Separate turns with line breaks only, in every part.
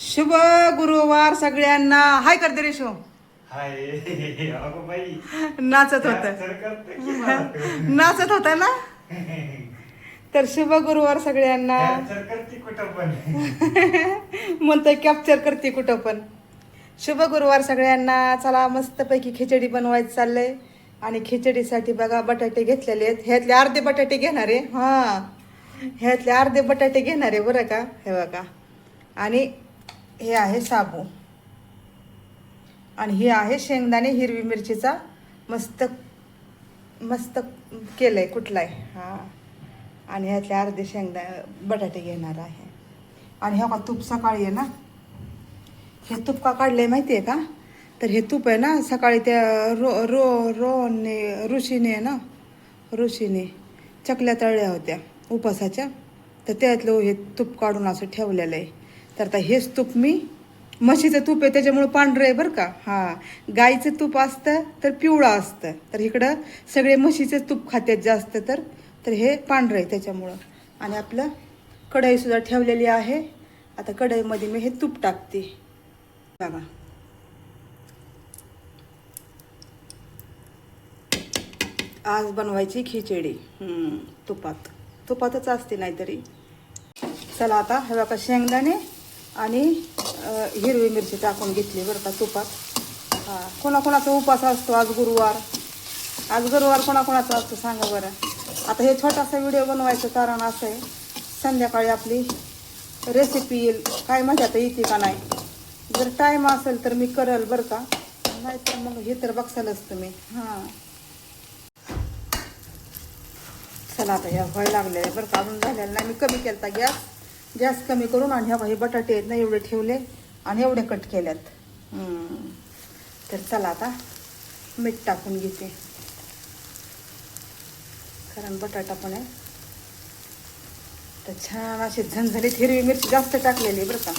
शुभ गुरुवार सगळ्यांना. हाय करते रे शो.
हाय. अगं बाई.
नाचत होत.
तर करते की मला.
नाचत होता ना? तर शुभ गुरुवार सगळ्यांना.
तर करते कुठं पण.
म्हणतोय कॅप्चर करते कुठं पण. शुभ गुरुवार सगळ्यांना. चला मस्तपैकी खिचडी बनवायचं चाललंय. आणि खिचडीसाठी बघा बटाटे घेतलेले आहेत. ह्यातले अर्धे बटाटे घेणार आहे. हां. ह्यातले अर्धे बटाटे घेणार आहे बरं का? हे बघा. आणि हे आहे साबू. आणि हे आहे शेंगदाणे हिरवी मिरचीचा मस्त मस्त कुठलं आहे हां. आणि ह्यातले अर्धे शेंगदा बटाटे घेणार आहे. आणि हा का तूप सकाळी आहे ना? हे तूप का काढलं आहे माहिती आहे का? तर हे तूप आहे ना सकाळी त्या रो रो रोने ऋषीने आहे ना? ऋषीने चकल्या तळल्या होत्या उपासाच्या तर त्यातलं हे तूप काढून असं ठेवलेलं आहे. तर आता हेच तूप मी म्हशीचं तूप आहे त्याच्यामुळं पांढरं आहे बरं का. हां. गाईचं तूप असतं तर पिवळं असतं. तर इकडं सगळे म्हशीचे तूप खात्यात जास्त तर तर हे पांढरं आहे त्याच्यामुळं. आणि आपलं कढईसुद्धा ठेवलेली आहे. आता कढईमध्ये मी हे तूप टाकते. बघा. आज बनवायची खिचडी. तुपात. तुपातच असते नाहीतरी. चला आता हवा का शेंगदाणे आणि हिरवी मिरची टाकून घेतली बरं का तुपात. हां कोणाकोणाचा उपास असतो आज गुरुवार? आज गुरुवार कोणाकोणाचा असतो सांगा बरं. आता हे छोटासा व्हिडिओ बनवायचं कारण असं आहे संध्याकाळी आपली रेसिपी येईल. काय माझ्या आता येते का नाही? जर टाईम असेल तर मी करल बरं का. नाहीतर मग हे तर बघसालच तुम्ही. हां. चला आता ह्या व्हायला लागले बरं का. अजून झालेलं नाही. मी कमी केलता गॅस. गॅस कमी करून आणि ह्या हे बटाटे आहेत ना एवढे ठेवले आणि एवढे कट केल्यात. तर चला आता मीठ टाकून घेते. कारण बटाटा पण आहे. तर छान अशी झणझणीत हिरवी मिरची जास्त टाकलेली आहे बरं का.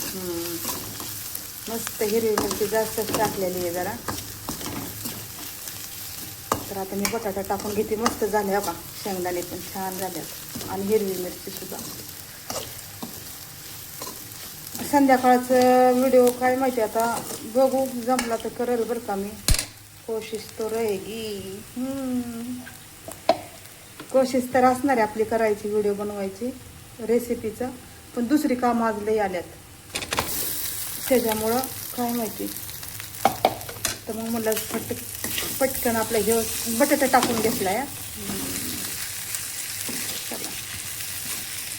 मस्त हिरवी मिरची जास्तच टाकलेली आहे जरा. तर आता मी बटाटा टाकून घेते. मस्त झाले का शेंगदाणे पण छान झाल्यात आणि हिरवी मिरची सुद्धा. संध्याकाळचं व्हिडिओ काय माहिती आता? बघू जमला तर करेल बरं का मी. कोशिश तो रहेगी कोशिश तर असणार आहे आपली करायची व्हिडिओ बनवायची रेसिपीचं पण दुसरी काम आज लई आल्यात. त्याच्यामुळं काय माहिती. तर मग मला पट पटकन आपलं हे बटाटा टाकून घेतला या. चला.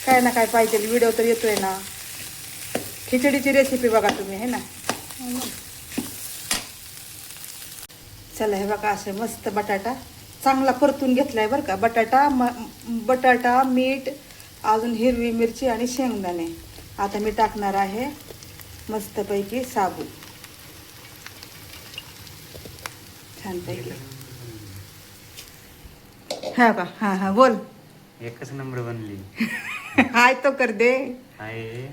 काय ना काय पाहिजे व्हिडिओ तर येतोय ना. खिचडीची रेसिपी बघा तुम्ही है ना? चला हे बघा असं मस्त बटाटा चांगला परतून घेतलाय बरं का. बटाटा म बटाटा मीठ अजून हिरवी मिरची आणि शेंगदाणे. आता मी टाकणार आहे मस्तपैकी साबू. छानपैकी. हा का? हा हा बोल.
एकच नंबर बनली.
हाय तो कर दे.
हाय.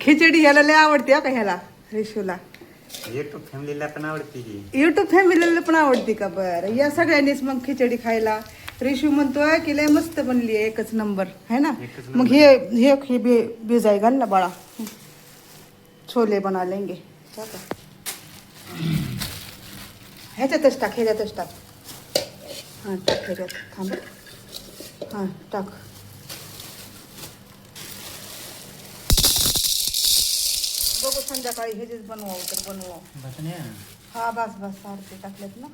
खिचडी ह्याला लय आवडते का ह्याला रिशूला?
युट्यूब फॅमिलीला पण आवडते की.
युट्यूब फॅमिलीला पण आवडते का बरं? या सगळ्यांनीच मग खिचडी खायला. रिशू म्हणतोय की लय मस्त बनली आहे एकच नंबर. है ना? मग हे हे हे बी भिजाई घाल ना बाळा. छोले बना लेंगे? ह्याच्यातच टाक ह्याच्यातच टाक. हां टाक ह्याच्यात. थांब. हां टाक. बघू संध्याकाळी ह्याचेच बनवावं तर बनवावं. हा बस बस सारखे टाकलेत ना.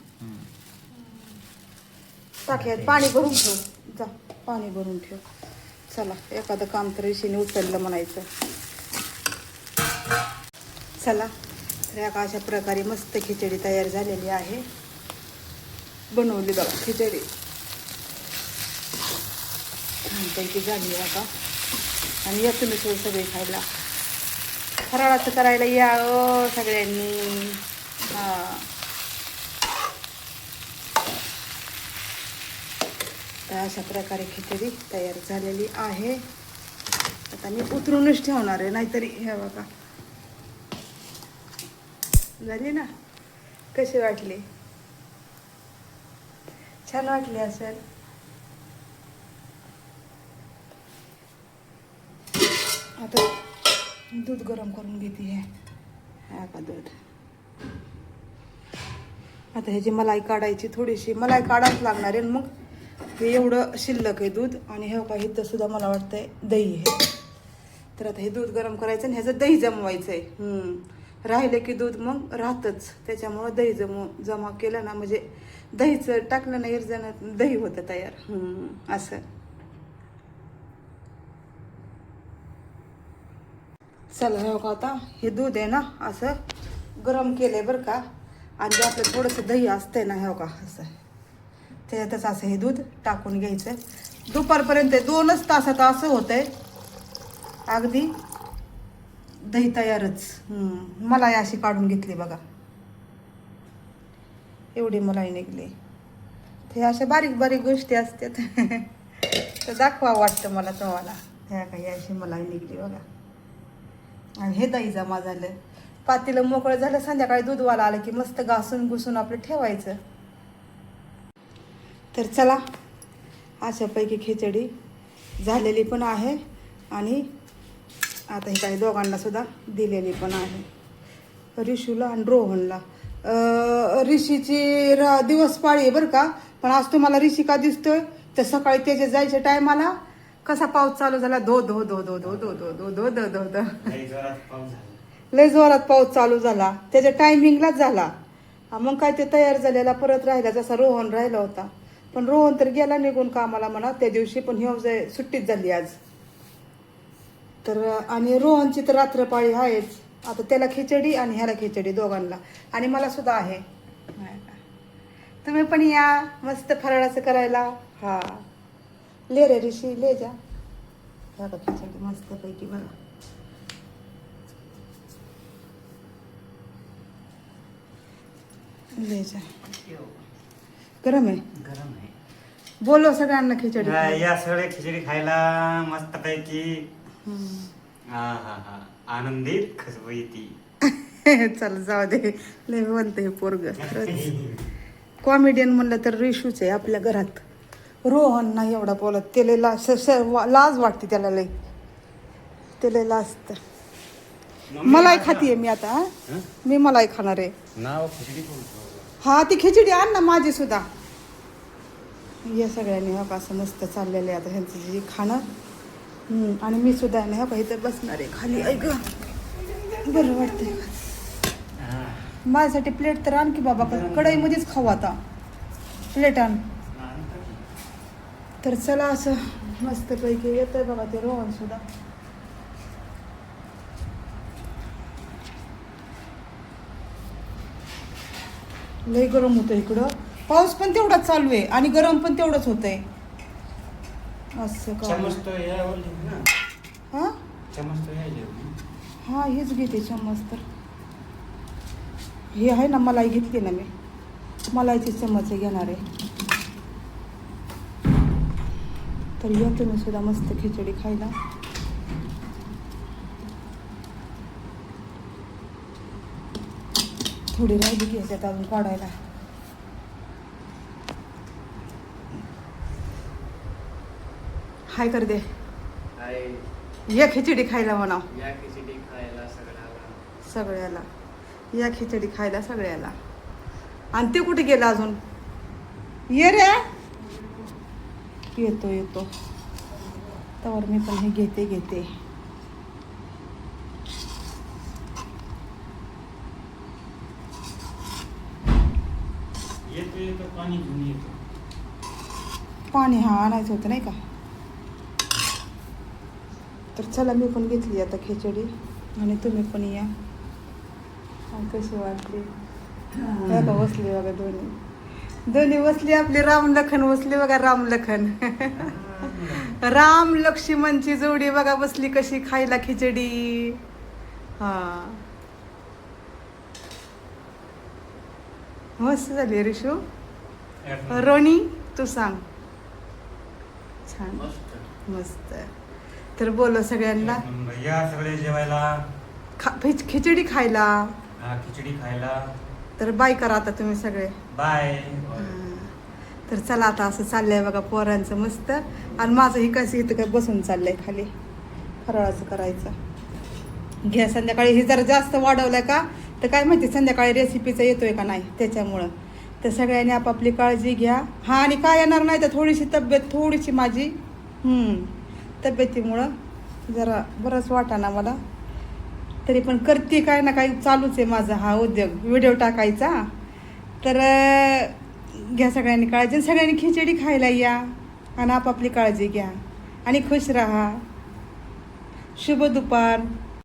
टाकल्यात पाणी भरून ठेव. जा पाणी भरून ठेव. चला एखादं काम तर ऋषीने उचललं म्हणायचं. चला तर एका अशा प्रकारे मस्त खिचडी तयार झालेली आहे. बनवली बघा खिचडी. छानपैकी झाली आता. आणि या तुम्ही सगळे खायला. फराळाचं करायला या ओ सगळ्यांनी. हां. तर अशा प्रकारे खिचडी तयार झालेली आहे. आता मी उतरूनच ठेवणार आहे नाहीतरी हे बघा. झाली ना? कशी वाटली? छान वाटली असेल. आता दूध गरम करून घेते हे. हा का दूध? आता ह्याची मलाई काढायची थोडीशी मलाई काढायच लागणार आहे आणि मग. हे एवढं शिल्लक आहे दूध आणि हे का इथं सुद्धा मला वाटतंय दही आहे. तर आता हे दूध गरम करायचं आणि ह्याचं दही जमवायचं आहे हम्म. राहिलं की दूध मग राहतच त्याच्यामुळं दही जमव जमा केलं ना म्हणजे दहीचं टाकलं ना इरजण दही होतं तयार. असं. चला हो का आता? हे दूध आहे ना असं गरम केलंय बरं का. आणि जे आपलं थोडंसं दही असतंय ना हो का असं. त्याच्यातच असं हे दूध टाकून घ्यायचं. दुपारपर्यंत दोनच तासात असं होतंय. अगदी दही तयारच. हम्म. मलाई अशी काढून घेतली बघा. एवढी मलाई निघली. ते अशा बारीक बारीक गोष्टी असतात तर दाखवा वाटतं मला तुम्हाला. ह्या काही अशी मलाई निघली बघा. आणि हे दही जमा झालं. पातीला मोकळं झालं संध्याकाळी दूधवाला आलं की मस्त घासून घुसून आपलं ठेवायचं. तर चला अशापैकी खिचडी झालेली पण आहे आणि आता ही काही दोघांना सुद्धा दिलेली पण आहे. ऋषूला आणि रोहनला. ऋषीची र दिवस पाळी आहे बरं का? पण आज तुम्हाला ऋषी का दिसतोय तर सकाळी त्याच्या जायच्या टायमाला कसा पाऊस चालू झाला धो धो धो धो धो धो धो धो धो धो धो धो लय जोरात पाऊस चालू झाला त्याच्या टायमिंगलाच झाला हा, मग काय ते तयार झालेला परत राहिला जसा रोहन राहिला होता पण रोहन तर गेला निघून कामाला म्हणा त्या दिवशी पण जाय सुट्टीच झाली आज तर आणि रोहनची तर रात्रपाळी आहेच आता त्याला खिचडी आणि ह्याला खिचडी दोघांना आणि मला सुद्धा आहे तुम्ही पण या मस्त फराळाचं करायला हा ले रे ऋषी ले जा. हा बघ खिचडी मस्त पैकी बघा. ले जा. गरम आहे?
गरम आहे.
बोलो सगळ्यांना खिचडी.
या- या सगळे खिचडी खायला मस्त पैकी. हा हा हा. आनंदीत येते
चल जाऊ दे. लय बोलते पोरग. कॉमेडियन म्हणलं तर रिशूच आहे आपल्या घरात. रोहन नाही एवढा बोलत ते लय ला- स- स- वा- लाज वाटते त्याला लय ते लय लाजत मलाई खातीये मी आता हा? मी मलाई खाणार आहे.
नाव खिचडी बोलतो
हा ती खिचडी आण ना माझी सुद्धा. या सगळ्यांनी हो असं मस्त चाललेलं आहे आता ह्यांचं जे खाणं. हम्म, आणि मी सुद्धा आहे ना हो इथं बसणार आहे खाली ऐक बरं वाटतंय. माझ्यासाठी प्लेट तर आण की बाबा का कढईमध्येच खाऊ आता. प्लेट आण. तर चला असं मस्तपैकी येतंय बघा ते रोहन सुद्धा. लय गरम होतं इकडं. पाऊस पण तेवढाच चालू आहे आणि गरम पण तेवढंच होतंय. असं का?
चमच तो यावर लिहू ना.
हा?
चमच तो या लिहू.
हा हेच घेते चम्मच तर. हे आहे ना मलाई घेतली ना मी. मलाईची चम्मच घेणार आहे. तर या तुम्ही सुद्धा मस्त खिचडी खायला. थोडी राहिली की ह्याच्यात अजून काढायला. हाय कर दे. या खिचडी खायला
सगळ्याला.
सगळ्याला. या खिचडी खायला सगळ्याला. आणि ते कुठे गेला अजून? ये रे. येतो येतो. तर मी पण हे घेते घेते.
येतो येतो पाणी
हा आणायचं होतं नाही का? तर चला मी पण घेतली आता खिचडी. आणि तुम्ही पण या. कशी वाटली? हे. बसली बघा दोन्ही. दोन्ही बसली आपली राम लखन बसली बघा राम लखन. राम लक्ष्मणची जोडी बघा बसली कशी खायला खिचडी. हा. मस्त झाली रिशू. रोनी तू सांग. छान.
मस्त.
तर बोलो सगळ्यांना.
या सगळे जेवायला.
खिचडी खायला.
हा, खिचडी खायला.
तर बाय करा आता तुम्ही सगळे.
बाय.
तर चला आता असं चाललंय बघा पोरांचं मस्त. आणि माझं हे कसं इथं काय बसून चाललंय खाली. फराळाचं करायचं. घ्या संध्याकाळी. हे जरा जास्त वाढवलं का? तर काय माहिती संध्याकाळी रेसिपीचा येतोय का नाही त्याच्यामुळं. तर सगळ्यांनी आपापली काळजी घ्या. हा आणि काय येणार नाही तर थोडीशी तब्येत थोडीशी माझी. हम्म, तब्येतीमुळं जरा बरंच वाटाना मला. तरी पण करते काय ना काही चालूच आहे माझा हा उद्योग. व्हिडिओ टाकायचा. तर घ्या सगळ्यांनी काळजी आणि सगळ्यांनी खिचडी खायला या आणि आपापली काळजी घ्या आणि खुश राहा. शुभ दुपार.